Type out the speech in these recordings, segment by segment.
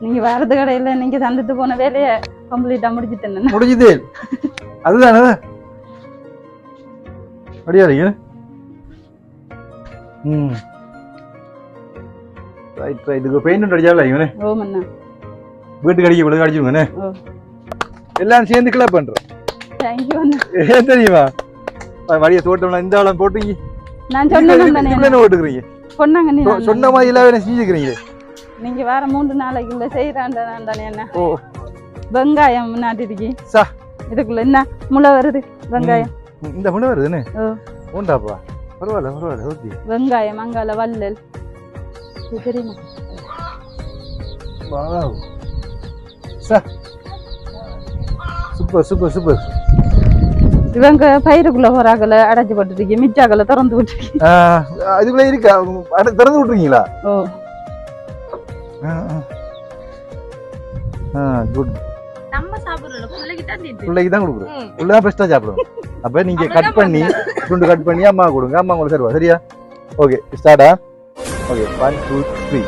நீங்க வரது கடையில நீங்க தந்துட்டு போன வேலையை கம்ப்ளீட்டா முடிச்சிட்டேன் முடிஞ்சுது. அதுதானே? அப்படியா ம். ரைட் ரைட் இதுக்கு பெயிண்ட் அடிச்சால இவனே. ஓமண்ணா வீட்டுக்கு அடிக்க கூட அடிச்சிருங்கண்ணே ஓ. எல்லாம் சேர்ந்து கிளப் பண்றோம். தேங்க்யூ அண்ணா ஏன் தெரியுமா? வழிய தோட்டம்லாம் இந்த ஆளம் போட்டு நான் சொன்னேன் ஓட்டுக்கிறீங்க. சொன்னாங்க சொன்ன மாதிரி எல்லாம் செஞ்சுக்கிறீங்க நீங்க வேற மூன்று நாளைக்கு இந்த செய்யறான் தானே என்ன? ஓ. வெங்காயம் நாட்டிருக்கி. சா. இதுக்குள்ள என்ன? முளை வருது வெங்காயம். இந்த மணி வருதுன்னு? ஓ. உண்டாப்பா? பரவாயில்ல பரவாயில்ல ஓகே. வெங்காயம் அங்கால வல்லல் தெரியுமா? வாவ். சா. Super super super. இவங்க பயிருக்குள்ள போறாக்கல அடைச்சு போட்டுருக்கு மிச்சாக்கல திறந்து விட்டுருக்கு. அதுக்குள்ள இருக்கா? திறந்து விட்டுறீங்களா ஓ. குட் நம்ம சாப்பிடுறோம் பிள்ளைக்கு தான் தீட்டு பிள்ளைக்கு தான் கொடுக்குறோம். பெஸ்ட்டாக சாப்பிடுவோம். அப்போ நீங்க கட் பண்ணி துண்டு கட் பண்ணி அம்மா கொடுங்க. அம்மா உங்களுக்கு சரியா? ஓகே ஸ்டார்டா ஓகே ஒன் டூ த்ரீ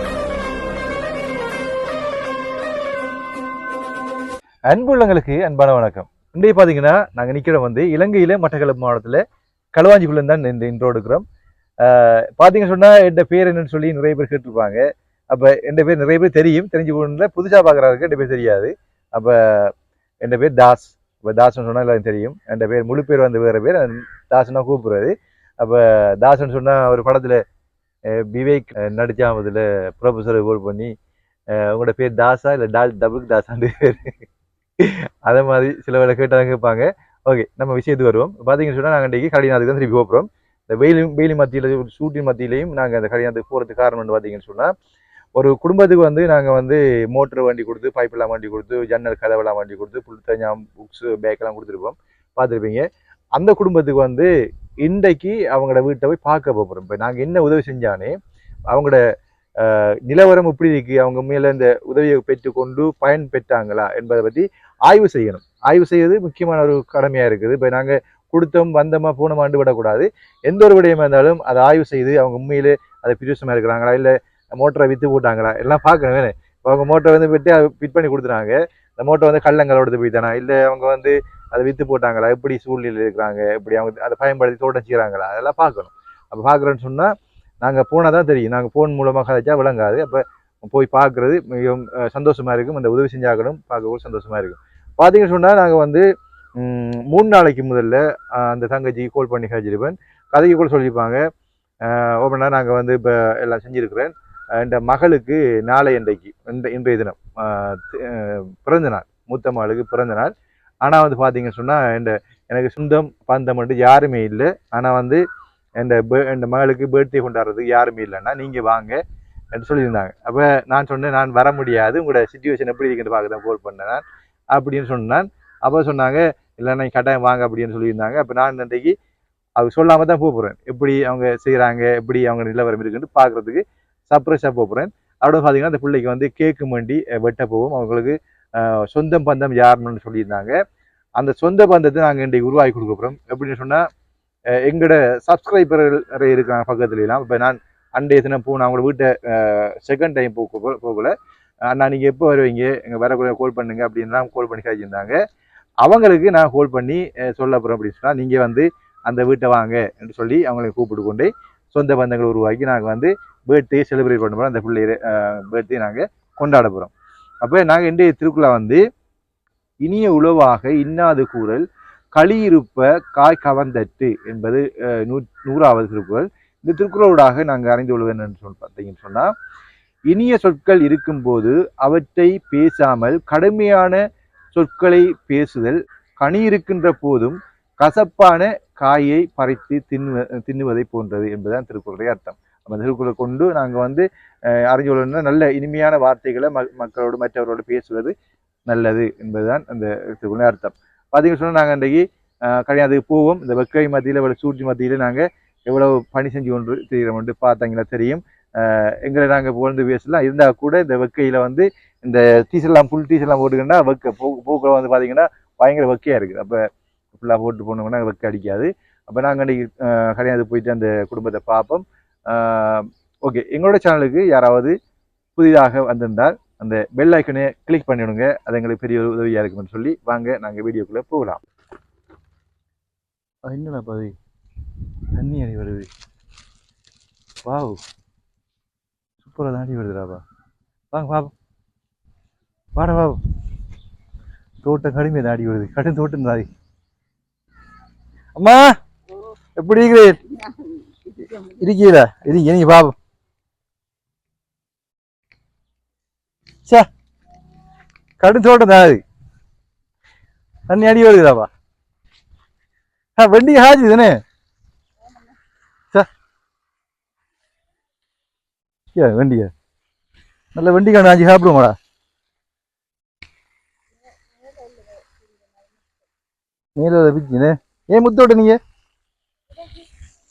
அன்புள்ளங்களுக்கு அன்பான வணக்கம். இன்றைய பார்த்தீங்கன்னா நாங்கள் நிற்கிறோம் வந்து இலங்கையில மட்டக்களப்பு மாவட்டத்தில் களுவாஞ்சிக்குள்ள தான் இந்த இன்ட்ரோ எடுக்கிறோம் ஆஹ் பார்த்தீங்கன்னு சொன்னால் என் பேர் என்னன்னு சொல்லி நிறைய பேர் கேட்டிருப்பாங்க. அப்போ என் பேர் நிறைய பேர் தெரியும். தெரிஞ்சு போகணும்ல புதுசாக பார்க்குறாருக்கு என் பேர் தெரியாது. அப்போ என் பேர் தாஸ். இப்போ தாஸ்னு சொன்னால் எல்லாரும் தெரியும். என் பேர் முழு பேர் வந்து வேறு பேர். தாஸ்னா கூப்பிடுறது. அப்போ தாஸ்னு சொன்னால் ஒரு படத்தில் விவேக் நடிச்சா அதில் ப்ரொஃபஸரை கோல் பண்ணி உங்களோட பேர் தாஸா இல்லை டா டபுள் தாஸான்னு பேர். அதே மாதிரி சில வேலை கேட்டாங்க கேட்பாங்க. ஓகே நம்ம விஷயத்துக்கு வருவோம். பார்த்தீங்கன்னு சொன்னால் நாங்கள் இன்றைக்கி கடிநாத்துக்கு தான் திருப்பி போகிறோம் இந்த வெயிலும் வெயிலும் மத்தியில் சூட்டின் மத்தியிலையும் நாங்கள் அந்த கடிநாத்துக்கு போகிறதுக்கு காரணம் பார்த்தீங்கன்னு சொன்னால் ஒரு குடும்பத்துக்கு வந்து நாங்கள் வந்து மோட்டர் வண்டி கொடுத்து பைப்பெல்லாம் வண்டி கொடுத்து ஜன்னல் கதவெல்லாம் வண்டி கொடுத்து புல் தஞ்சாம் புக்ஸு பேக்கெல்லாம் கொடுத்துருப்போம். பார்த்துருப்பீங்க. அந்த குடும்பத்துக்கு வந்து இன்றைக்கு அவங்களோட வீட்டை போய் பார்க்க போகிறோம் இப்போ நாங்கள் என்ன உதவி செஞ்சானே அவங்களோட நிலவரம் எப்படி இருக்கு? அவங்க மேலே இந்த உதவியை பெற்றுக்கொண்டு பயன் பெற்றாங்களா என்பதை பற்றி ஆய்வு செய்யணும். ஆய்வு செய்வது முக்கியமான ஒரு கடமையாக இருக்குது. இப்போ நாங்கள் கொடுத்தோம் வந்தோமா போனோமாண்டு விடக்கூடாது. எந்த ஒரு விடயமா இருந்தாலும் அதை ஆய்வு செய்து அவங்க உண்மையிலே அதை பிரியோசமா இருக்கிறாங்களா? இல்லை மோட்டரை விற்று போட்டாங்களா? எல்லாம் பார்க்கணும் வேணும் இப்போ அவங்க மோட்டரை வந்து விட்டு ஃபிட் பண்ணி கொடுத்துறாங்க இந்த மோட்டர் வந்து கள்ளங்களோட போயிட்டானா? இல்லை அவங்க வந்து அதை விற்று போட்டாங்களா? எப்படி சூழ்நிலையில் இருக்கிறாங்க? எப்படி அவங்க அதை பயன்படுத்தி தோட்டம் அதெல்லாம் பார்க்கணும். அப்போ பார்க்குறோன்னு சொன்னால் நாங்கள் போனால் தான் தெரியும். நாங்கள் ஃபோன் மூலமாக கதைச்சா விளங்காது. அப்போ போய் பார்க்குறது மிகவும் சந்தோஷமாக இருக்கும். அந்த உதவி செஞ்சாக்கணும் பார்க்கவும் சந்தோஷமாக இருக்கும். பார்த்தீங்கன்னு சொன்னால் நாங்கள் வந்து மூணு நாளைக்கு முதல்ல அந்த தங்கச்சி கோல் பண்ணி கழிச்சிருப்பேன் கதைக்கு கூட சொல்லியிருப்பாங்க. ஓப்பனாக நாங்கள் வந்து இப்போ எல்லாம் செஞ்சுருக்கிறேன். இந்த மகளுக்கு நாளை இன்றைக்கு இந்த இன்றைய தினம் பிறந்த நாள் மூத்த மகளுக்கு பிறந்த நாள் ஆனால் வந்து பார்த்தீங்கன்னு சொன்னால் இந்த எனக்கு சொந்தம் பந்தம் மட்டும் யாருமே இல்லை. ஆனால் வந்து இந்த பே- இந்த மகளுக்கு பேர்த்டே கொண்டாடுறதுக்கு யாருமே இல்லைன்னா நீங்கள் வாங்க என்று சொல்லியிருந்தாங்க. அப்போ நான் சொன்னேன் நான் வர முடியாது உங்களோட சுச்சுவேஷன் எப்படி இருக்குன்னு பார்க்க தான் ஃபோன் பண்ணேன் நான் அப்படின்னு சொன்னான். அப்போ சொன்னாங்க இல்லை நான் கட்டாயம் வாங்க அப்படின்னு சொல்லியிருந்தாங்க. அப்போ நான் இன்றைக்கு அவங்க சொல்லாமல் தான் போகிறேன் எப்படி அவங்க செய்கிறாங்க எப்படி அவங்க நிலவரம் இருக்குன்னு பார்க்குறதுக்கு சர்ப்ரைஸாக போகிறேன் அதோட பார்த்தீங்கன்னா அந்த பிள்ளைக்கு வந்து கேக்கு மண்டி வெட்ட போவோம். அவங்களுக்கு சொந்தம் பந்தம் யாருன்னு சொல்லியிருந்தாங்க. அந்த சொந்த பந்தத்தை நாங்கள் இன்றைக்கு உருவாக்கி கொடுக்க போகிறோம் எப்படின்னு சொன்னால் எங்களோட சப்ஸ்கிரைபர் இருக்கிறாங்க பக்கத்துல எல்லாம். இப்போ நான் அண்டைய தினம் நான் அவங்களோட வீட்டை செகண்ட் டைம் போக போகல. அண்ணா நீங்கள் எப்போ வருவீங்க? எங்கள் வரக்குள்ள கால் பண்ணுங்க அப்படின்லாம் கால் பண்ணி காய்ச்சிருந்தாங்க அவங்களுக்கு நான் கால் பண்ணி சொல்ல போகிறோம் அப்படின்னு சொன்னால் நீங்கள் வந்து அந்த வீட்டை வாங்க என்று சொல்லி அவங்களை கூப்பிட்டு கொண்டு சொந்த பந்தங்கள் உருவாக்கி நாங்கள் வந்து பேர்த்டே செலிப்ரேட் பண்ண போகிறோம் அந்த பிள்ளை பேர்த்டே நாங்கள் கொண்டாட போகிறோம் அப்போ நாங்கள் இன்றைய திருக்குழா வந்து இனிய உழவாக இன்னாது கூறல் களியிருப்ப காய் கவர்ந்தட்டு என்பது நூ நூறாவது திருக்குறள். இந்த திருக்குறளோடாக நாங்கள் அறிந்து கொள்வது என்று சொல் பார்த்தீங்கன்னு சொன்னால் இனிய சொற்கள் இருக்கும்போது அவற்றை பேசாமல் கடுமையான சொற்களை பேசுதல் கனி இருக்கின்ற போதும் கசப்பான காயை பறித்து தின்னு தின்னுவதை போன்றது என்பதுதான் திருக்குறளுடைய அர்த்தம். அந்த திருக்குறளை கொண்டு நாங்கள் வந்து அறிஞ்சு கொள்ளணும்னா நல்ல இனிமையான வார்த்தைகளை ம மக்களோடு மற்றவரோடு பேசுவது நல்லது என்பதுதான் அந்த திருக்குறளுடைய அர்த்தம். பார்த்தீங்கன்னு சொன்னால் நாங்கள் இன்றைக்கு கிடையாது போவோம். இந்த வெக்கை மத்தியில் இவ்வளோ சூழ்ச்சி மத்தியில் நாங்கள் எவ்வளவு பணி செஞ்சு கொண்டு என்று பார்த்தாங்களா தெரியும். எங்களை நாங்கள் புகழ்ந்து பேசலாம். இருந்தால் கூட இந்த வெக்கையில் வந்து இந்த டீசர்லாம் புல் டீசர்லாம் போட்டுக்கிட்டா வெக்க பூ பூக்களை வந்து பார்த்தீங்கன்னா பயங்கர வெக்கையாக இருக்குது. அப்போ ஃபுல்லாக போட்டு போனோம்னா வெக்க அடிக்காது. அப்போ நாங்கள் அன்றைக்கி கிடையாது போயிட்டு அந்த குடும்பத்தை பார்ப்போம் ஓகே எங்களோட சேனலுக்கு யாராவது புதிதாக வந்திருந்தால் அந்த பெல் ஐக்கனை கிளிக் பண்ணிவிடுங்க அது எங்களுக்கு பெரிய ஒரு உதவியாக இருக்கும்னு சொல்லி. வாங்க நாங்கள் வீடியோக்குள்ளே போகலாம். அது என்னடா பாதி? தண்ணி அடி வருது. வாவ். சூப்பராக தாண்டி வருதுடாப்பா வாங்க பாப்போம் வாடா பாப்போம் தோட்டம் கடுமையாக தாடி வருது. கடும் தோட்டம் தாதி அம்மா எப்படி இருக்கிறீர்? இருக்கீல இருக்கீங்க நீங்க பாப்போம். சே கடும் தோட்டம் தான் அது. தண்ணி அடி வருதுடாப்பா ஆ வண்டி ஹாஜி தானே? சே ஏ வண்டியா? நல்ல வண்டி காணும் ஆஜி சாப்பிடுவோமாடா. மேல பிச்சுன்னு ஏன் முத்தோட்ட நீங்க?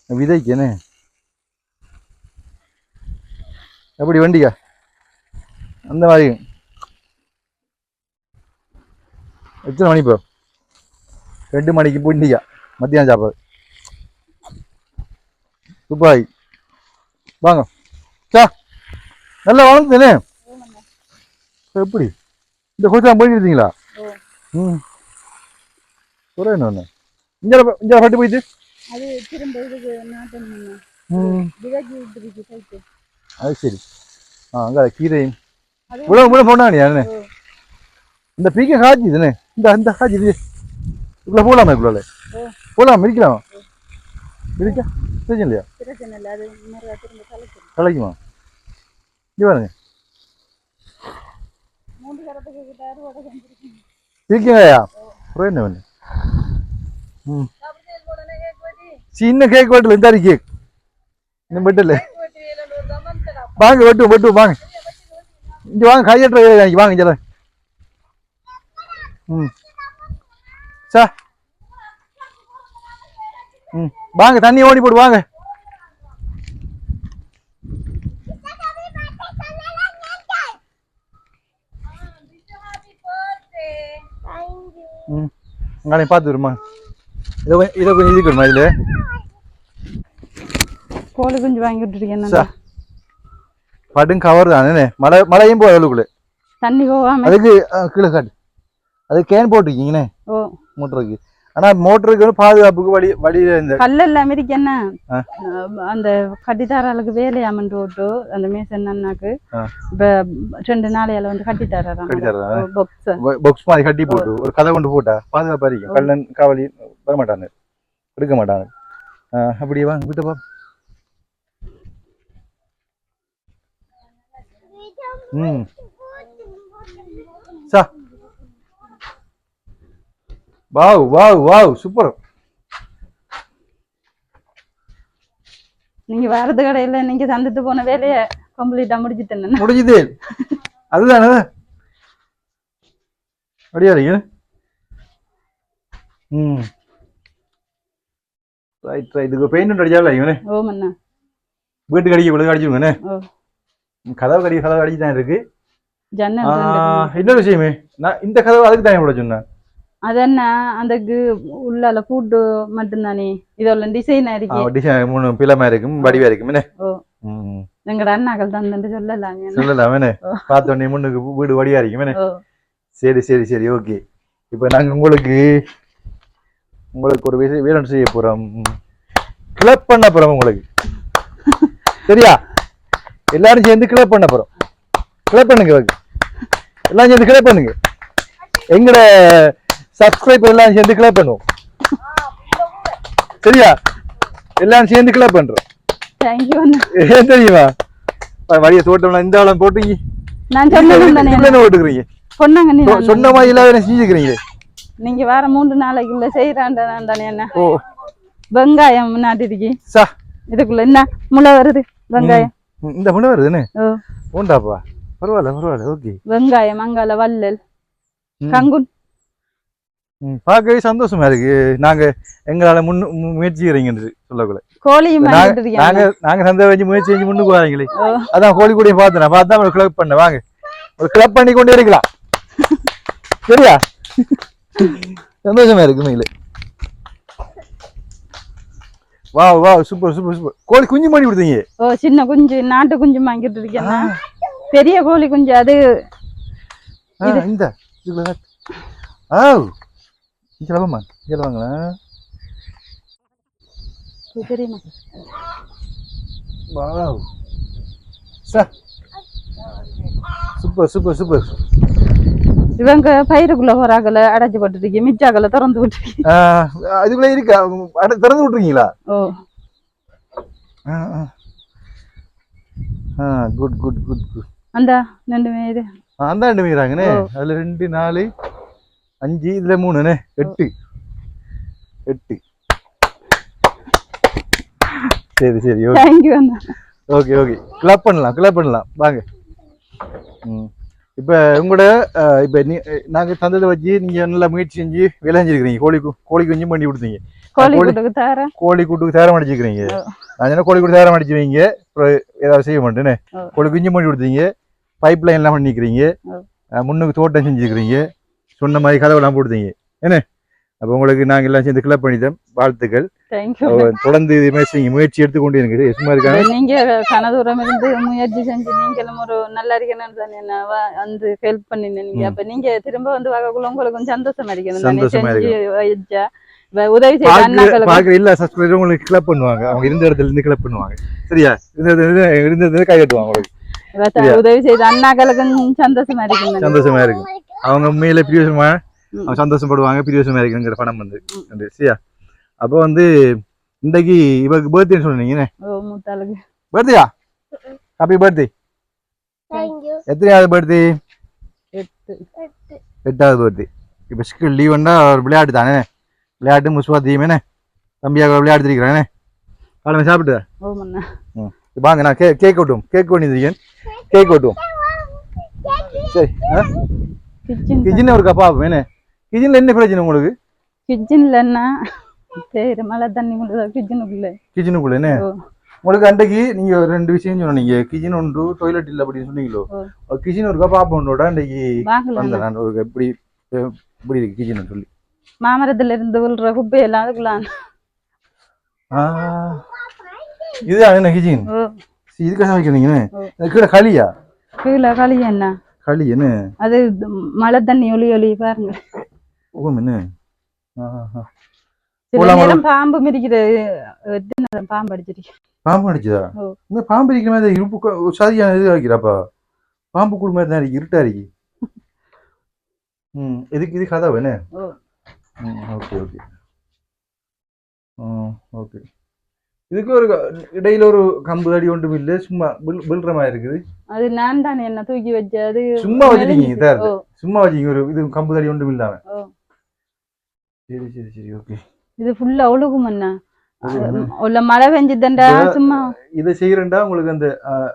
விதைக்கனே. எப்படி வண்டிக்கா? அந்த மாதிரி. எத்தனை மணி இப்போ? ரெண்டு மணிக்கு புண்டிக்கா மத்தியானம் சாப்பாடு. துப்பாய் வாங்க. சா நல்லா வளர்ந்துனே எப்படி? இந்த கொஞ்சம் போயிட்டு இருக்கீங்களா? ம். சொல்ல என்ன? இங்கே இங்கே பட்டு போயிட்டு? அது திரும்ப இதுக்கு நாட்டம் விதைக்கு விட்டுருக்கு சைட்டு அது சரி. ஆ அங்கே கீரையும். இவ்வளோ இவ்வளோ போனானே என்ன? இந்த பீக்க காய்ச்சி தானே இந்த இந்த காய்ச்சி இது. இவ்வளோ போகலாமா இவ்வளோ. போகலாம் மிதிக்கலாமா? மிதிக்க? பிரச்சனை இல்லையா? பிரச்சனை இல்லை. அது கலைக்குமா? இங்கே பாருங்க. இருக்கீங்கய்யா அப்புறம் சின்ன கேக் வெட்டல இந்த கேக் இன்னும் வெட்டல வாங்க வெட்டு வெட்டு வாங்க இங்க வாங்க கையற்ற வாங்க இங்க ம் சா ம் வாங்க தண்ணி ஓடி போடு வாங்க ம் அங்கே பார்த்து வருமா இதை கொஞ்சம் இதை கொஞ்சம் இதுக்கு இதில் கோழி குஞ்சு வாங்கி விட்டுருக்கேன் படும் கவர் தானே மழை மழையும் போகுது அதுக்குள்ளே தண்ணி போகாம அதுக்கு கீழே காட்டு அது கேன் போட்டிருக்கீங்கண்ணே ஓ மோட்டருக்கு ஆனா மோட்டருக்கு வந்து பாதுகாப்புக்கு வழி வழியில இந்த கல்லெல்லாம் அமெரிக்கன்னா ஆ. அந்த கட்டித்தாராளுக்கு வேலையாமன்ட்டு ஓட்டு அந்த மேசன் அண்ணாக்கு ஆ. இப்ப ரெண்டு நாளையால வந்து? கட்டித்தாராம் பாக்ஸ் மாதிரி கட்டி போட்டு ஒரு கதை கொண்டு போட்டா பாதுகாப்பா இருக்கும் கள்ளன் காவலி வர மாட்டாங்க எடுக்க மாட்டாங்க அப்படியே வாங்க விட்டு பா ம் சா வாவ் வாவ் வாவ் சூப்பர். நீங்க வரது கடையில நீங்க தந்துட்டு போன வேலைய கம்ப்ளீட்டா முடிச்சுட்டேன். முடிஞ்சுது அதுதானே? அப்படியா ம். ரைட் ரைட் இதுக்கு பெயிண்ட் அடிச்சால இவனே? ஓ மண்ணா வீட்டுக்கு அடிக்க கொடுத்து அடிச்சிருங்கண்ணே ஓ. கதவு கடி கதவு அடிச்சு தான் இருக்கு. இன்னொரு விஷயமே. நான் இந்த கதவு அதுக்கு தான் இவ்வளோ சொன்னேன். அதென்ன? அதுக்கு உள்ளால கூட்டு மட்டும்தானே? இதெல்லாம் டிசைனா இருக்கு. டிசைன் மூணு பிளமா இருக்கும் வடிவா இருக்கும் என்ன? எங்கட அண்ணாக்கள் தந்துட்டு சொல்லலாம் சொல்லலாம் ஓ. பார்த்த உடனே முன்னுக்கு வீடு வடிவா இருக்கும் சரி சரி சரி ஓகே. இப்போ நாங்கள் உங்களுக்கு உங்களுக்கு ஒரு விஷயம் வேணும் செய்ய போகிறோம் கிளப் பண்ண போகிறோம் உங்களுக்கு. சரியா? எல்லாரும் சேர்ந்து கிளப் பண்ண போகிறோம் கிளப் பண்ணுங்க ஓகே எல்லாம் சேர்ந்து கிளப் பண்ணுங்க. எங்கட சப்ஸ்கிரைப் எல்லாம் சேர்ந்து கிளப் பண்ணுவோம். சரியா? எல்லாரும் சேர்ந்து கிளப் பண்றோம். ஏன் தெரியுமா? வழிய தோட்டம்லாம் இந்த ஆளம் போட்டீங்க நான் என்ன ஓட்டுக்கிறீங்க. சொன்னாங்க சொன்ன மாதிரி இல்லாத செஞ்சுக்கிறீங்களே நீங்க வேற மூன்று நாளைக்குள்ள செய்யறான் தானே என்ன ஓ. வெங்காயம் நாட்டிருக்கு சா. இதுக்குள்ள என்ன? முளை வருது வெங்காயம். இந்த முன்ன வருதுன்னு? ஓ. உண்டாப்பா பரவாயில்ல பரவாயில்ல ஓகே. வெங்காயம் அங்கால வல்லல். கங்குன். பார்க்கவே சந்தோஷமா இருக்கு. நாங்க எங்களால முன்னு மு- முயற்சிக்கிறீங்கன்னு சொல்லக்குள்ள. கோழியும் நாங்க நாங்க சந்தை வச்சு முயற்சி செஞ்சு முன்னுக்கு வராங்களே. அதான் கோழி கூடயும் பார்த்தேன். பார்த்தா ஒரு கிளப் பண்ண வாங்க. ஒரு கிளப் பண்ணி கொண்டே இருக்கலாம். சரியா? சந்தோஷமா இருக்கு உண்மையிலே வா வா சூப்பர் சூப்பர் சூப்பர் கோழி குஞ்சு பண்ணி கொடுத்தீங்க. ஓ சின்ன குஞ்சு நாட்டு குஞ்சு வாங்கிட்டு இருக்கேன்னா பெரிய கோழி குஞ்சு அது. இந்த இதுல. ஆ இங்கே வாங்கம்மா இங்கே வாங்களா இது தெரியுமா wow. Sir super super super. இவங்க பயிருக்குள்ள போறாங்கல அடைச்சு போட்டுருக்கு மிச்சாக்களை திறந்து விட்டுருக்கு அதுக்குள்ள இருக்கா? அட திறந்து விட்டுருக்கீங்களா? ஓ. Good good good good. அந்த ரெண்டுமே இது. அந்த ரெண்டு மீறாங்கண்ணே. அதுல ரெண்டு நாலு அஞ்சு இதுல மூணுண்ணே எட்டு. எட்டு. சரி சரி ஓகே ஓகே ஓகே கிளப் பண்ணலாம் கிளப் பண்ணலாம். வாங்க. ம். இப்போ உங்களோட இப்போ நீ நாங்கள் தந்ததை வச்சு நீங்கள் நல்லா முயற்சி செஞ்சு வேலை செஞ்சுருக்கிறீங்க கோழி கோழி குஞ்சும் பண்ணி கொடுத்தீங்க. கோழி கூட்டுக்கு தரேன் கோழி கூட்டுக்கு சேரம் அடிச்சுக்கிறீங்க. சொன்ன கோழி கூட்டு சேரம் அடிச்சு வைங்க அப்புறம் ஏதாவது செய்ய மாட்டேன்னு. கோழி குஞ்சு பண்ணி கொடுத்தீங்க. பைப் லைன் எல்லாம் பண்ணிக்கிறீங்க. முன்னுக்கு தோட்டம் செஞ்சுக்கிறீங்க. சொன்ன மாதிரி கதவெல்லாம் போடுத்தீங்க என்ன? அப்போ உங்களுக்கு நாங்கள் எல்லாம் சேர்ந்து கிளப் பண்ணிட்டோம். வாழ்த்துக்கள். தொடர்ந்து இது மாதிரி முயற்சி எடுத்துக்கொண்டு எனக்கு சும்மா இருக்காங்க. நீங்க கனதூரம் இருந்து முயற்சி செஞ்சு நீங்களும் ஒரு நல்ல இருக்கணும்னு தானே வ- வந்து ஹெல்ப் பண்ணின நீங்க ம். அப்ப நீங்க திரும்ப வந்து பார்க்கக்குள்ள உங்களுக்கு கொஞ்சம் சந்தோஷமா இருக்கணும். சந்தோஷமா இப்ப உதவி அண்ணாக்களுக்கு. பாக்குற எல்லா சப்ஸ்கிரைபரும் உங்களுக்கு கிளப் பண்ணுவாங்க. அவங்க இருந்த இடத்துல இருந்து கிளப் பண்ணுவாங்க. சரியா? இருந்த இடத்துல இருந்து- இருந்த இடத்துல கை கட்டுவாங்க உங்களுக்கு. உதவி செய்த அண்ணாக்களுக்கும் சந்தோஷமா இருக்கணும். சந்தோஷமா இருக்கும் அவங்க உண்மையில பிரியோசமா ம். அவங்க சந்தோஷப்படுவாங்க பிரியோசமா இருக்குங்கிற படம் வந்து. சரியா அப்போ வந்து இன்றைக்கு இவருக்கு பர்த்டேன்னு சொன்னீங்க ஓ மூத்தாளுக்கு. பர்த்டேயா ஹாப்பி பர்த்டே எத்தனையாவது பர்த்டே எட்டு. எட்டாவது பர்த்டே இப்போ ஸ்கூல் லீவுன்னா ஒரு விளையாட்டு தானே? விளையாட்டு முஸ்வா தீமேனே தம்பியாக விளையாட்டு இருக்கிறானே காலமே சாப்பிட்டு ஓ மண்ணா வாங்க நான் கே கேக் ஓட்டுவோம் கேக் பண்ணியிருக்கேன் கேக் ஓட்டுவோம் சரி ஆ? கிச்சன் கிச்சன் ஒரு கப்பா வேணே கிச்சனில் என்ன பிரச்சனை உங்களுக்கு? கிச்சன்லன்னா சரி மழை தண்ணி முழுதா கிச்சனுக்குள்ள கிச்சனுக்குள்ள என்ன? உங்களுக்கு அன்றைக்கு நீங்க ரெண்டு விஷயம் சொன்னீங்க கிச்சன் ஒன்று டாய்லெட் இல்லை அப்படின்னு சொன்னீங்களோ. கிச்சன் ஒரு கப்பா ஒன்றோட அன்றைக்கு வந்தேன் ஒரு எப்படி இப்படி இருக்கு கிச்சன் சொல்லி. மாமரத்துல இருந்து விழுற குப்பையெல்லாம் அதுக்குலாம். ஆ. இதுதான் என்ன கிச்சன் இதுக்காக. இது கீழே களியா? கீழே களி என்ன? களி என்ன அது மழை தண்ணி ஒளி ஒளி பாருங்க. ஓ என்ன பாம்பு மிதிக்கிற எத்தனை நேரம் பாம்பு அடிச்சிருக்கு பாம்பு அடிச்சதா. இந்த பாம்பு இருக்கிற மாதிரி இருப்பு சதியான இது வைக்கிறாப்பா பாம்பு கூட மாதிரி தான் இருக்கு. இருட்டா இருக்கு. ம் இதுக்கு இது கதவு என்ன? Okay okay. ஓகே. இதுக்கு ஒரு இடையில ஒரு கம்பு தடி ஒன்றும் இல்லை சும்மா பில்ற மாதிரி இருக்குது. அது நான் தானே என்ன தூக்கி வச்ச அது சும்மா வச்சிருக்கீங்க சும்மா வச்சிங்க ஒரு இது கம்பு தடி ஒன்றும் இல்லாம. சரி சரி சரி ஓகே. இது ஃபுல்லா ஒழுகும் அண்ணா. உள்ள மழை பெஞ்சுதண்டா சும்மா. இதை செய்யறேன்டா உங்களுக்கு அந்த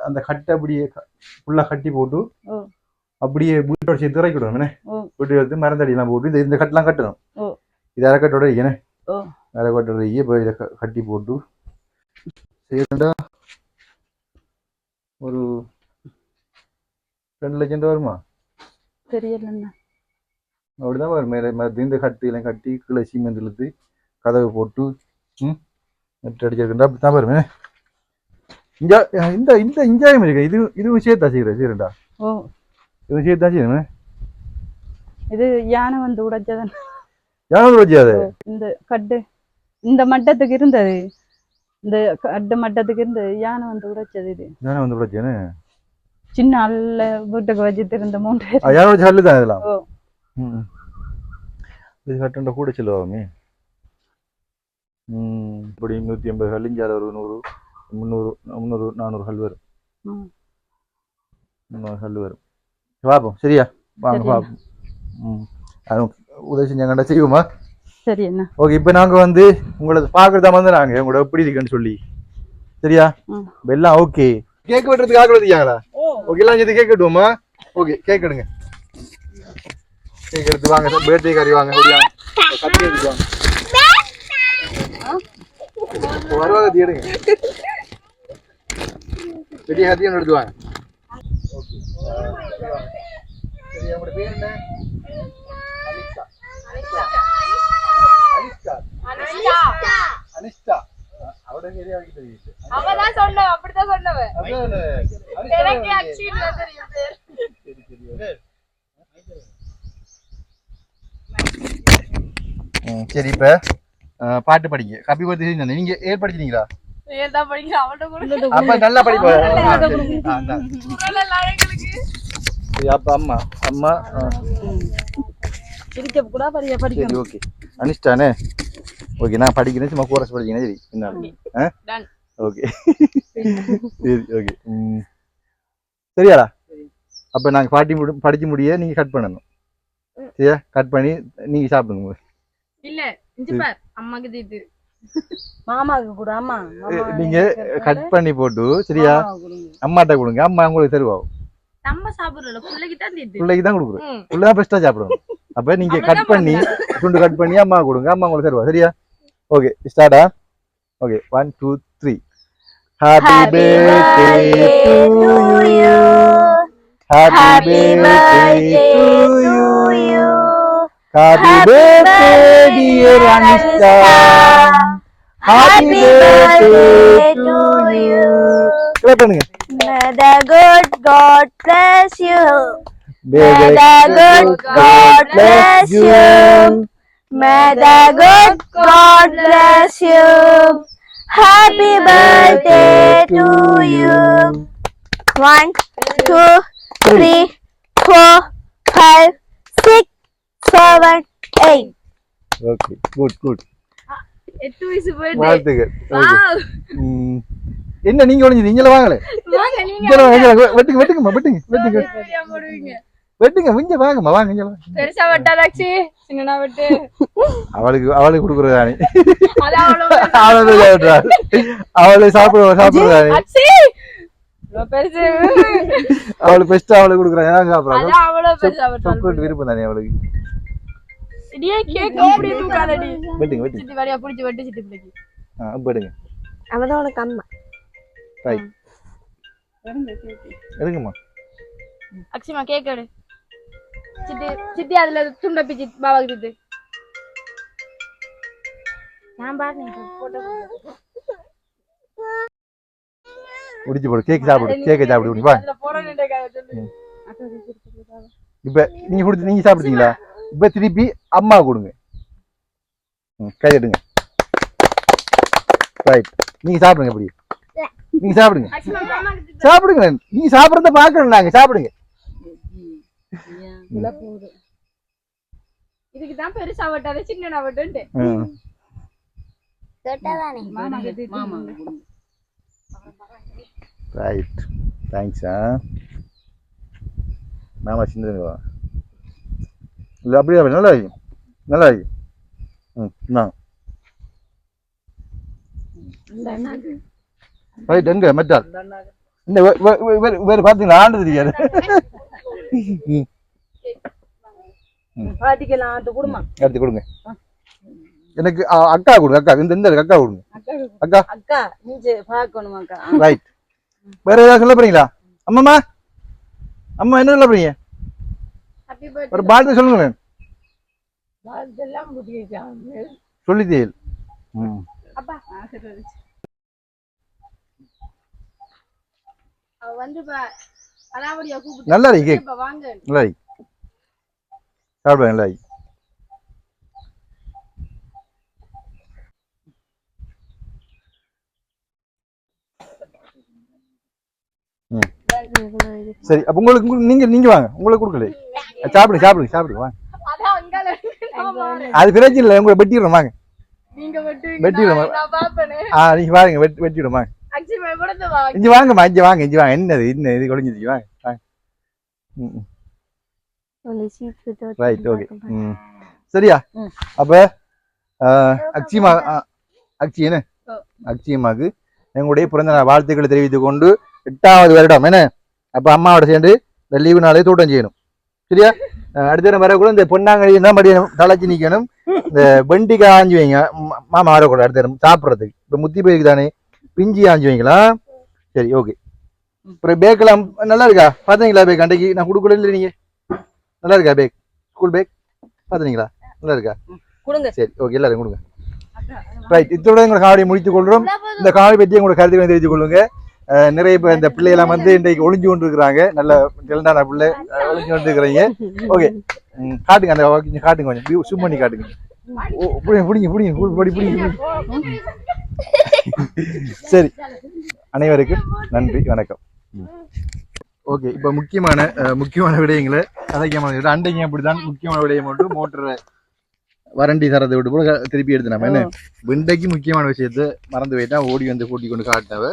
அந்த கட்டை அப்படியே ஃபுல்லா கட்டி போட்டு. அப்படியே வீட்டோட சேர்த்து இறக்கிவிடும் என்ன? ஓ. வீட்டு எடுத்து மரந்தடியெல்லாம் போட்டு இந்த இந்த கட்டெல்லாம் கட்டணும். இது அரைக்கட்டோட ஓ. அரைக்கட்டோட இப்போ இதை கட்டி போட்டு செய்யறேன்டா ஒரு ரெண்டு லட்சம் வருமா? தெரியல அண்ணா அப்படிதான் வரும். மேலே மரத்து இந்த கட்டு கீழே சீமெண்ட் இழுத்து கதவு போட்டு ம் நெட் அடிச்சிருக்கா அப்படி தான் வருமே இஞ்சா இந்த இந்த இஞ்சாயம் இருக்கு. இது இது விஷயத்தா செய்கிறேன் செய்யறேன்டா ஓ. இது விஷயத்தா செய்யணும் இது யானை வந்து உடைச்சதன் யாரும் வச்சியாது இந்த கட்டு இந்த மட்டத்துக்கு இருந்தது. இந்த கட்டு மட்டத்துக்கு இருந்தது யானை வந்து உடைச்சது இது. யானை வந்து பிரச்சனை சின்ன அல்ல வீட்டுக்கு வச்சுட்டு இருந்த மூன்று வச்சு ஹல்லு தான் இதெல்லாம்? இது கட்டுண்ட கூட செல்வாமே இப்படி நூற்றி ஐம்பது ஹல் இஞ்சால ஒரு நூறு முந்நூறு முந்நூறு நானூறு ஹல் வரும். முந்நூறு ஹல் வரும். பார்ப்போம் சரியா? வாங்க. பார்ப்போம் ம். அது உதவி செஞ்சாங்கண்டா செய்வோமா? சரி என்ன? ஓகே இப்போ நாங்கள் வந்து உங்களை பார்க்குறதா வந்து நாங்கள் உங்களோட எப்படி இருக்குன்னு சொல்லி. சரியா? எல்லாம் ஓகே கேக் வெட்டுறதுக்கு ஆக்கள் வந்தீங்களா ஓகே எல்லாம் சேர்த்து கேக் வெட்டுவோமா? ஓகே கேக் எடுங்க. கேக் எடுத்து வாங்க பர்த்டே காரி வாங்க ஓடியா கத்தி எடுத்து வாங்க. வருவாங்க கத்தி எடுங்க. பெரிய கத்தி எடுத்து வாங்க. ஓகே சரி உங்களோட பேர் என்ன? அவட சொன்னவ சொன்னவ எனக்கு தெரியும் பேர். சரி சரி ம், சரி இப்ப பாட்டு படிங்க. கபி பத்தி தெரியும் நீங்க அவள்கிட்ட கூட. அப்ப நல்லா படிப்பா. ஆ, சரி. ஆ, இந்தா. சொல்லலாம் எங்களுக்கு சரி, அப்ப அம்மா அம்மா கூட படிக்க சரி படிக்கணும் ஓகே. அனுஷ்டானே? ஓகே நான் படிக்கிறேன் சும்மா கோரஸ் படிக்கிறேன் சரி என்ன. ஓகே சரி ஓகே ம். சரியாடா. அப்ப நாங்க பாட்டி முடி படிச்சு முடிய நீங்க கட் பண்ணணும். சரியா? கட் பண்ணி நீங்க சாப்பிடுங்க இல்ல அம்மாக்கு மாமாவுக்கு கூட அம்மா. மாமா நீங்க கட் பண்ணி போட்டு சரியா. அம்மாட்ட கொடுங்க. அம்மா உங்களுக்கு தருவாங்க நம்ம சாப்பிடுறோம் பிள்ளைக்கு தான் பிள்ளைக்கு தான் கொடுக்குறோம். பிள்ளை தான் பெஸ்ட்டாக சாப்பிடணும் அப்ப நீங்க கட் அவ்வளவுதான் பண்ணி துண்டு கட் பண்ணி அம்மா கொடுங்க. அம்மா உங்களுக்கு தருவா சரியா? Okay ஸ்டார்டா okay one two three happy birthday to you happy birthday to you happy birthday dear Anishta happy birthday to you clap பண்ணுங்க. May the good God bless you. May the good God bless you. May the good God bless you. Happy birthday to you. One, two, three, four, five, six, seven, eight. Okay good good எட்டு வயசு போயிட்டு வாழ்த்துக்கள். என்ன நீங்க ஒளிஞ்சு நீங்கள வாங்கல வாங்க நீங்க இங்க வாங்க, இங்க வாங்க. வெட்டுங்க வெட்டுங்கம்மா வெட்டுங்க வெட்டுங்க வெட்டுங்க இங்க வாங்கம்மா வாங்க இங்க பெருசா வெட்டாதாச்சு சின்னனா வெட்டு. அவளுக்கு அவளுக்கு கொடுக்குறதானே அது அவ்வளவு அவளுக்கு சாப்பிடுறா அவளுக்கு சாப்பிடுவா சாப்பிடுறதானே அச்சி இவ்வளவு பெருசு. அவளுக்கு பெஸ்ட் அவளுக்கு பெருசா சாப்பிட்டு விருப்பம் தானே அவளுக்கு? இடியே கேக் அப்படியே தூக்காதடி. வெட்டுங்க வெட்டுங்க. சித்தி வரையா புடிச்சு வெட்டு சித்தி பிள்ளைக்கு. ஆ வெட்டுங்க அவதான் உனக்கு அம்மா ரைட் எடுங்கம்மா. அக்ஷிமா கேக் எடு. சித்தி சித்தி அதுல துண்ட பிச்சு பாபாக்கு சித்து நான் பாருங்க போட்டோ முடிச்சு போடு கேக் சாப்பிடு கேக்கை சாப்பிடு சொல்லு. இப்ப நீங்க கொடுத்து நீங்க சாப்பிட்டீங்களா இப்ப திருப்பி அம்மா கொடுங்க. கை எடுங்க. ரைட் நீங்க சாப்பிடுங்க இப்படி. நீங்க சாப்பிடுங்க. சாப்பிடுங்க நீங்க சாப்பிடுறத பாக்கணும் நாங்க. சாப்பிடுங்க. இதுக்கு தான் பெருசா வெட்டாத சின்னனா வெட்டுன்ட்டு கொடுங்க. ரைட் தேங்க்ஸ் ஆ. மாமா சின்னதுங்களா இல்லை அப்படியே அப்படி நல்லா இருக்கும் நல்லா இருக்கும் ம் நான் ரைட் எங்க மெட்டால். இந்த வே- வே- வே- வேறு வேறு பார்த்தீங்களா ஆண்டு தெரியாது ம் பாட்டிக்கெல்லாம் ஆட்டு கொடுமா. எடுத்து கொடுங்க. எனக்கு அக்கா கொடுங்க அக்கா. இந்த இந்த அக்கா கொடுங்க. அக்கா அக்கா. நீங்க பார்க்கணும் அக்கா ரைட் வேற ஏதாவது சொல்ல போறீங்களா? அம்மாம்மா? அம்மா என்ன சொல்ல போறீங்க? ஒரு பாட்டு சொல்லுங்க அலாவடியா கூப்பிட்டு நல்லா இருக்கு. நல்லா இருக்கு இருக்கு ம். சரி அப்ப உங்களுக்கு நீங்க நீங்க வாங்க உங்களுக்கு கொடுக்கல சாப்பிடுங்க சாப்பிடுங்க சாப்பிடுங்க வாங்க. அது பிரச்சனை இல்லை உங்களை வெட்டிடுறோம் வாங்க வெட்டிடுறோம். நான் நான் பாப்பேனே ஆ நீங்க பாருங்க வெட்டி வெட்டிடுறோம் வாங்க இங்க வாங்கம்மா இங்க வாங்க இங்க வாங்க என்னது என்ன இது குழஞ்சிருக்கு வாங்க வாங்க ம் ரைட் ஓகே ம் சரியா. அப்ப அக்ஷிமா அக்ஷி என்ன. அக்ஷியம்மாக்கு எங்களுடைய பிறந்த வாழ்த்துக்களை தெரிவித்துக் கொண்டு எட்டாவது வருடம் என்ன அப்ப அம்மாவோட சேர்ந்து இந்த லீவு நாளே தூட்டம் செய்யணும் சரியா அடுத்த நேரம் வரக்கூட இந்த பொன்னாங்கழி தான் மடியணும் தலைச்சி நிக்கணும் இந்த வெண்டிக்காய் ஆஞ்சி வைங்க மாமா வரக்கூடாது அடுத்த நேரம் சாப்பிட்றதுக்கு இப்ப முத்தி போயிருக்கு தானே பிஞ்சி ஆஞ்சி வைங்களா சரி ஓகே அப்புறம் பேக்கெல்லாம் நல்லா இருக்கா பார்த்தீங்களா பேக் அன்றைக்கு நான் கொடுக்கல இல்லை நீங்க நல்லா இருக்கா பேக்? School bag? பார்த்தீங்களா நல்லா இருக்கா? கொடுங்க. சரி ஓகே எல்லாரும் கொடுங்க. ரைட் இத்தோட எங்களோட காவடியை முடித்துக் கொள்றோம் இந்த காவடி பற்றி உங்களோட கருத்துக்களை தெரிவித்துக் கொள்ளுங்க. நிறைய பேர் இந்த பிள்ளையெல்லாம் வந்து இன்றைக்கு ஒளிஞ்சு கொண்டு இருக்கிறாங்க நல்ல டெலண்டான பிள்ளை ஒளிஞ்சு கொண்டு இருக்கிறீங்க ஓகே காட்டுங்க அந்த கொஞ்சம் காட்டுங்க கொஞ்சம். Zoom பண்ணி காட்டுங்க. புடிங்க புடிங்க புடிங்க புடி, புடி, புடிங்க. புடிங்க. சரி. அனைவருக்கும் நன்றி வணக்கம். ஓகே இப்போ முக்கியமான முக்கியமான விடயங்களை கதைக்காம அண்டைக்கு அப்படிதான் முக்கியமான விடயம் மட்டும் மோட்டரை வறண்டி தரதை விட்டு கூட திருப்பி எடுத்து நம்ம என்ன? விண்டைக்கு முக்கியமான விஷயத்த மறந்து போயிட்டா ஓடி வந்து கூட்டி கொண்டு காட்டினவ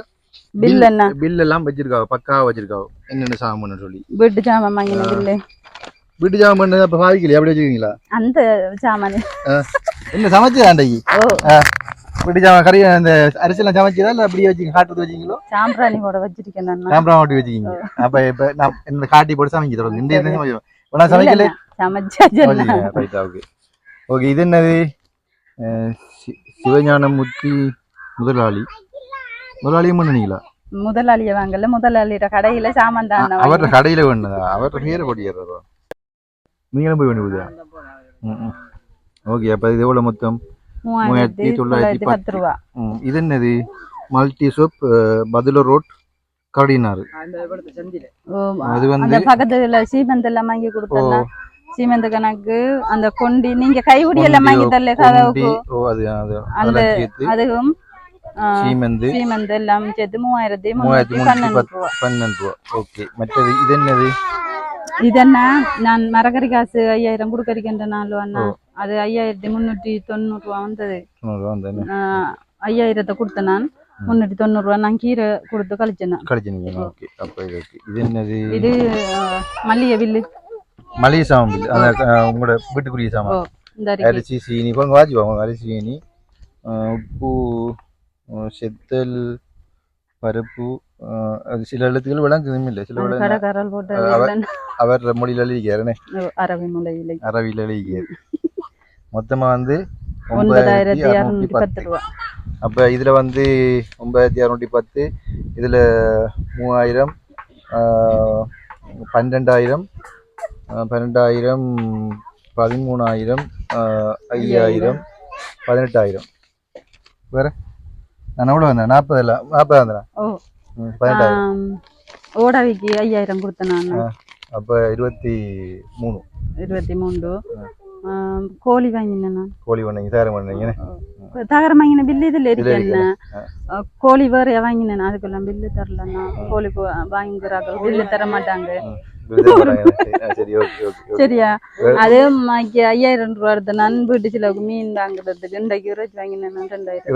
பில் எல்லாம் வச்சிருக்காவ பக்காவா வச்சிருக்காவ. என்னென்ன சாமான்னு சொல்லி. வீட்டு சாமான் வாங்கின பில்லு. வீட்டு பண்ணது அப்ப பாவிக்கலையா அப்படி வச்சிருக்கீங்களா அந்த சாமான் என்ன சமைச்சது அண்டைக்கு ஓ. வீட்டு சாமான் கறி அந்த அரிசியெல்லாம் சமைச்சதா? இல்ல அப்படியே வச்சு காட்டுறது வச்சீங்களோ சாம்பிராணி கூட வச்சிருக்கேன் நான். கேமரா மாட்டி வச்சுக்கிங்க அப்ப இப்ப நான் என்ன காட்டி போட்டு சமைக்க தொடர்ந்து. இந்த இது சமைக்கிறோம். நான் சமைக்கல. சமைச்சா ஓகே ஓகே இது என்னது? சிவஞானமூர்த்தி முதலாளி. முதலாளியும் பண்ணீங்களா முதலாளிய வாங்கல. முதலாளியோட கடையில சாமான் தான் கடையில வேணுதா அவர்கிட்ட பேரை போட்டிடுறா நீங்களும் போய் வேண்டியதா ஓகே அப்ப இது எவ்வளவு மொத்தம்? மூவாயிரத்தி தொள்ளாயிரத்தி பத்து. ரூபா. ம், இது என்னது? மல்டி சோப் பதுல ரோட் கரடினாரு ஓ, அது வந்து அந்த பக்கத்துல சீமெண்ட் எல்லாம் வாங்கி ஓ. கொடுத்தா சீமெண்ட் கணக்கு அந்த கொண்டி நீங்க கைவிடி எல்லாம் வாங்கி தரல கதவுக்கு ஓ அது அது அந்த அதுவும் சீமெந்து. சீமெண்ட் எல்லாம் சேர்த்து மூவாயிரத்தி மூவாயிரத்தி பன்னெண்டு ரூபா. ஓகே மற்றது இது என்னது? இதென்ன? நான் மரக்கறி காசு ஐயாயிரம் கொடுக்கறிக்கின்ற நாள் அண்ணா. அது ஐயாயிரத்தி முன்னூற்றி தொண்ணூறு ரூபா வந்தது. ஐயாயிரத்தை கொடுத்தேன் நான். முன்னூற்றி தொண்ணூறு ரூபா நான் கீரை கொடுத்து கழிச்சேன் இது மல்லிகை வில்லு. மளிகை சாமான் அஹ், உங்களோட வீட்டுக்குரிய சாமான். அரிசி. சீனி. இப்போ வாஜி வாங்க அரிசி சீனி உப்பு செத்தல் பருப்பு சில எழுத்துக்கள் விளங்குதும் இல்லை சில அவர் மொழியில் எழுதிக்காருனே அரவி முளையிலை அரபியில் எழுதிக்காரு மொத்தமா வந்து ஒன்பதாயிரத்தி அறுநூத்தி பத்து அப்போ இதில் வந்து ஒன்பதாயிரத்தி இரநூத்தி பத்து இதில் மூவாயிரம் பன்னெண்டாயிரம் பன்னெண்டாயிரம் பதிமூணாயிரம் ஐயாயிரம் பதினெட்டாயிரம் வேற நான் எவ்வளோ வந்தேன் நாற்பது வந்தேன் ஓ பதினெட்டாயிரம் ஆம், ஓடாவிக்கு ஐயாயிரம் கொடுத்தேன் நான். அப்போ இருபத்தி மூணு. இருபத்தி ஆம், கோழி வாங்கினேன் நான். கோழி பண்ணீங்க சேரம் பண்ணீங்க தகரம் வாங்கின பில்லு இதுல என்ன கோழி வேற வாங்கினேன். அதுக்கெல்லாம் பில்லு தரலண்ணா கோழி வாங்குறாங்க பில்லு தர மாட்டாங்க. சரியா? அது ஐயாயிரம் ரூபா எடுத்த நான் வீட்டு சிலவுக்கு மீன் வாங்குறதுக்கு. இன்றைக்கு இருபத்தி வாங்கினேன் ரெண்டாயிரம்.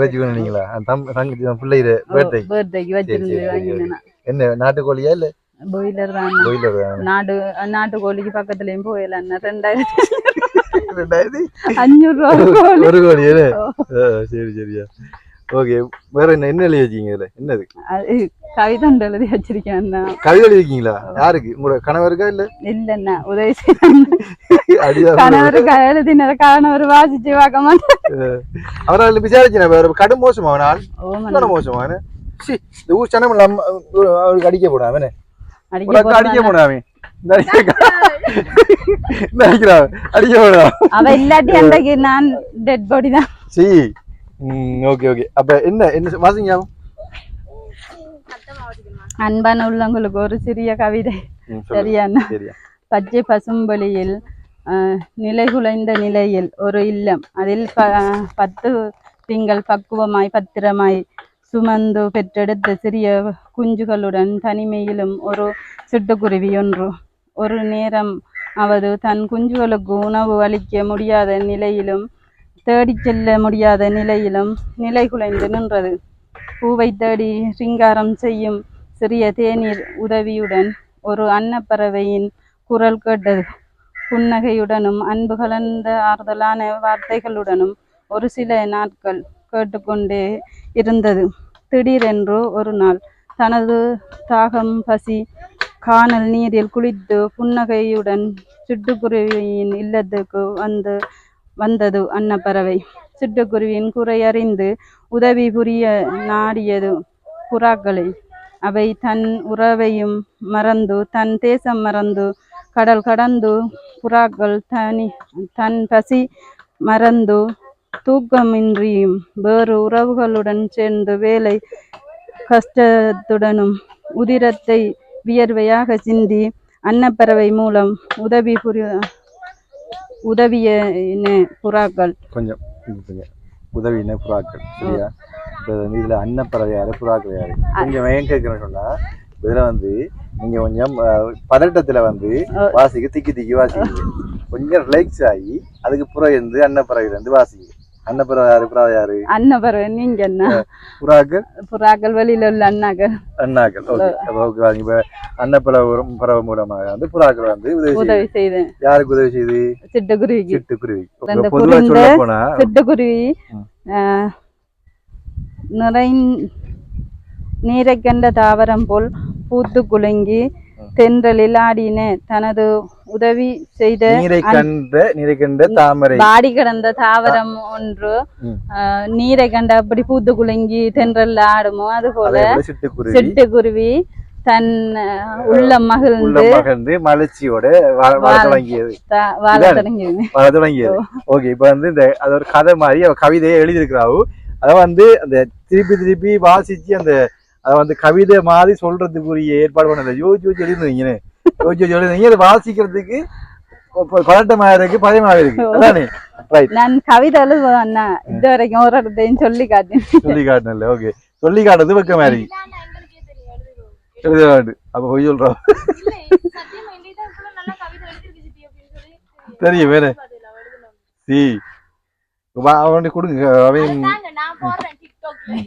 பர்த்டேக்கு வச்சிருந்து சரி, சரி, வாங்கினேன். என்ன நாட்டுக்கோழியா இல்ல? பாய்லர் தான் நாடு நாட்டு கோழிக்கு பக்கத்துலயும் போயிடலாம் ரெண்டாயிரத்தி ரெண்டாயிரத்தி அஞ்சூறு ரூபா. ஒரு கோழி சரி சரியா. ஓகே வேற என்ன என்ன எழுதி வச்சீங்க இதுல? என்னது? அது கவிதண்டு எழுதி வச்சிருக்கேன். கவிதை எழுதிருக்கீங்களா யாருக்கு? உங்களோட கணவருக்கா இல்ல? இல்லண்ணா உதவி கணவருக்கு எழுதினத கணவர் வாசிச்சு பார்க்க மாட்டேன் அவரால் விசாரிச்சேன் வேற கடும் மோசமா ஓமண்ணா மோசமான? சி இந்த ஊர் சனம் இல்லாம அவருக்கு அடிக்க போடாம அவனே. அடிக்க போறானா? போடாமே இந்த அடிக்க இந்த அடிக்கிறான் அடிக்க போடா அவ இல்லாட்டி அன்றைக்கு நான் டெட் பாடி தான். சி ஓகே ஓகே. அப்ப என்ன என்ன வாசிங்க. அன்பான உள்ளவங்களுக்கு ஒரு சிறிய கவிதை. ம், சொல்லுங்க. சரியாண்ணா சரியா. பச்சை பசும்பொலியில் ஆஹ், நிலைகுலைந்த நிலையில் ஒரு இல்லம். அதில் ப பத்து திங்கள் பக்குவமாய் பத்திரமாய் சுமந்து பெற்றெடுத்த சிறிய குஞ்சுகளுடன் தனிமையிலும் ஒரு சிட்டுக்குருவி ஒன்று. ஒரு நேரம் அவது தன் குஞ்சுகளுக்கு உணவு அளிக்க முடியாத நிலையிலும் தேடிச் செல்ல முடியாத நிலையிலும் நிலை குலைந்து நின்றது. பூவை தேடி சிங்காரம் செய்யும் சிறிய தேநீர் உதவியுடன் ஒரு அன்னப்பறவையின் குரல் கேட்டது. புன்னகையுடனும் அன்பு கலந்த ஆறுதலான வார்த்தைகளுடனும் ஒரு சில நாட்கள் கேட்டுக்கொண்டே இருந்தது. திடீரென்று ஒரு நாள் தனது தாகம் பசி கானல் நீரில் குளித்து புன்னகையுடன் சிட்டுக்குருவியின் இல்லத்துக்கு வந்து வந்தது அன்னப்பறவை. சிட்டுக்குருவியின் குறையறிந்து உதவி புரிய நாடியது புறாக்களை. அவை தன் உறவையும் மறந்து தன் தேசம் மறந்து கடல் கடந்து புறாக்கள் தனி தன் பசி மறந்து தூக்கமின்றியும் வேறு உறவுகளுடன் சேர்ந்து வேலை கஷ்டத்துடனும் உதிரத்தை வியர்வையாக சிந்தி அன்னப்பறவை மூலம் உதவி புரிய உதவிய புறாக்கள். கொஞ்சம் உதவின புறாக்கள் சரியா? இப்போ வந்து இதில் அன்னப்பறவை யாரு புறாக்கள் யாரு? கொஞ்சம் ஏன் கேட்குறேன்னு சொன்னா இதில் வந்து நீங்க கொஞ்சம் பதட்டத்துல வந்து வாசிக்க திக்கி திக்கி வாசிங்க. கொஞ்சம் ரிலாக்ஸ் ஆகி அதுக்கு புற இருந்து அன்னப்பறவையில இருந்து வாசிங்க. அன்னப்பறவை யாரு? புறா யாரு? அன்னப்பறவை நீங்க என்ன? புறாக்கள்? புறாக்கள் வெளியில உள்ள அண்ணாக்கள். அண்ணாக்கள். ஓகே ஓகே இப்போ அன்னப்பறவை உரம் பறவை மூலமாக வந்து புறாக்கள் வந்து உதவி செய்தேன் யாருக்கு உதவி சிட்டுக்குருவிக்கு. சிட்டுக்குருவி. பொதுவாக குருந்த சொல்ல போனா. சிட்டுக்குருவி நிறை நீரை கண்ட தாவரம் போல் பூத்து குலுங்கி தென்றலில் ஆடின தனது உதவி செய்த நீரை கண்ட நீரை கண்ட தாமரை. வாடி கிடந்த தாவரம் ஒன்று நீரை கண்ட அப்படி பூத்து குலுங்கி தென்றல்ல ஆடுமோ? அது போல சிட்டுக்குருவி தன் ஆஹ், உள்ள உள்ள மகிழ்ந்து மகந்து மலர்ச்சியோட வாழ தொடங்கியது. வாழ இதான். தொடங்கியது. வாழ தொடங்கியது. ஓகே இப்போ வந்து இந்த அது ஒரு கதை மாதிரி அவ கவிதையை எழுதியிருக்கிறாவு. அதை வந்து அந்த திருப்பி திருப்பி வாசிச்சு அந்த அதை வந்து கவிதை மாதிரி சொல்றதுக்குரிய ஏற்பாடு பண்ண அந்த யோசிச்சு யோசிச்சு எழுதுனீங்கன்னு யோசிச்சு யோசிச்சு எழுதுனீங்க அதை வாசிக்கிறதுக்கு ப- பதட்டமா இருக்கு பயமா இருக்கு அதானே? நான் கவிதை எழுதுவேன் அண்ணா. இது வரைக்கும் ஒரு இடத்தையும் சொல்லி காட்டேன் சொல்லி காட்டினல ஓகே சொல்லி காட்டுறது தெரியும் எழுதுவோம் எழுத வேண்டு அப்ப போய் சொல்றோம். தெரியும் வேற. சி. அவனுக்கு கொடுங்க. அவன்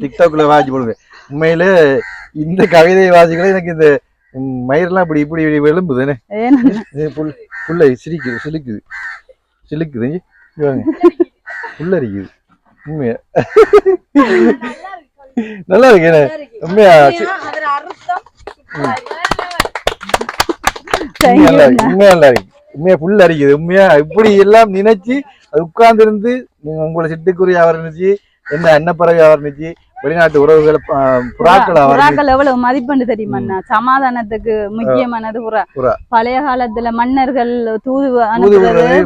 டிக்டாக்ல வாசி போடுங்க. உண்மையில இந்த கவிதை வாசிக்கல எனக்கு இந்த மயிரெல்லாம் இப்படி இப்படி புல் புல்லை சிரிக்குது சிலிக்குது. சிலிக்குது புல்லரிக்குது. உண்மையா? நல்லா இருக்கு என்ன? உண்மையா? நல்லா. இருக்கு உண்மையா நல்லா இருக்கு. உண்மையா புல் அரிக்குது உண்மையா? இப்படி எல்லாம் நினைச்சு அது உட்கார்ந்து இருந்து நீங்க உங்களை சிட்டுக்குருவி ஆவரணிச்சு என்ன அன்னப்பறவை ஆவரணிச்சு வெளிநாட்டு உறவுகள் புறாக்கள் எவ்வளவு மதிப்புண்டு தெரியுமா சமாதானத்துக்கு முக்கியமானது புறா. பழைய காலத்துல மன்னர்கள் தூது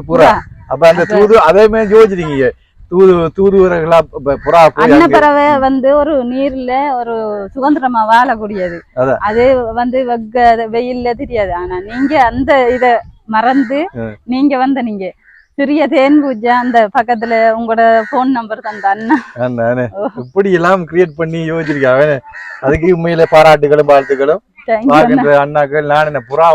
புறா. அப்ப அந்த தூது அதே மாதிரி யோசிச்சிருக்கீங்க. தூது தூதுவர்களா புறா அன்னப்பறவை வந்து ஒரு நீர்ல ஒரு சுதந்திரமா வாழக்கூடியது. அது வந்து வெக்க வெயில்ல தெரியாது. ஆனா நீங்க அந்த இத மறந்து. நீங்க வந்த நீங்க. சிறிய தேன் பூஜா அந்த பக்கத்துல உங்களோட போன் நம்பர் தந்த அண்ணா. இப்படி எல்லாம் கிரியேட் பண்ணி யோசிச்சிருக்கேன் அவன் அதுக்கு உண்மையில பாராட்டுகளும் வாழ்த்துக்களும். அண்ணாக்கள் நான் என்ன புறா.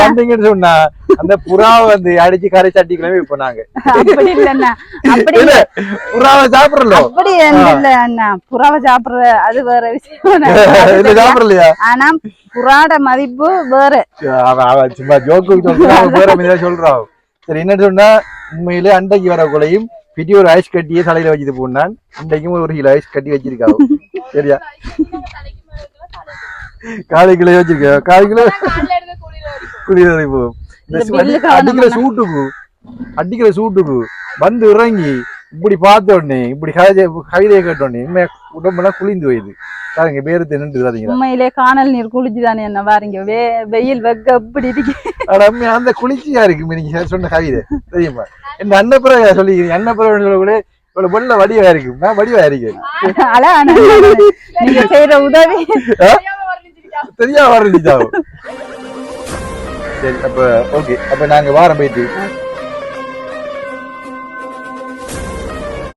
வந்தீங்கன்னு சொன்னா அந்த புறாவை வந்து அடிச்சு கரை இப்போ நாங்க. அப்படி இல்ல புறாவை சாப்பிடலாம் அப்படி இல்ல அண்ணா. புறாவை சாப்பிடுற அது வேற விஷயம். சாப்பிடலையா? ஆனா புறாட மதிப்பு வேற. சும்மா ஜோக்கு சொல்றான் வேற சொல்றான் சரி என்ன சொன்னா உண்மையிலே அண்டைக்கு வர கொலையும் பிடி ஒரு ஐஸ் கட்டியே தலையில வச்சுட்டு போனான். இன்றைக்கும் ஒரு கிலோ ஐஸ் கட்டி வச்சிருக்காவும் சரியா? காலை கிலோ வச்சிருக்கா? கால் கிலோ காலைல இருக்க குளிர வரைக்கும் குளிர் போகும் அடிக்கிற சூட்டுக்கு அடிக்கிற சூட்டுக்கு வந்து இறங்கி இப்படி பார்த்த உடனே இப்படி கவிதை கவிதையை கேட்ட உடனே உண்மையா உடம்பெல்லாம் குளிந்து போயிடுது. பாருங்க பேரு நின்று பாத்தீங்களா? உண்மையிலே காணல் நீர் குளிச்சுதானே என்ன பாருங்க வே வெயில் வெக்க இப்படி இருக்கு. ஆனா உண்மையா அந்த குளிர்ச்சியா இருக்கு நீங்க சொன்ன கவிதை தெரியுமா? இந்த அன்னப்புற சொல்லி அன்னப்புற கூட இவ்வளவு வெள்ள வடிவா இருக்கு. நான் வடிவா இருக்கு. நீங்க செய்யற உதவி. தெரியாம சரி அப்ப ஓகே அப்ப நாங்க வாரம் போயிட்டு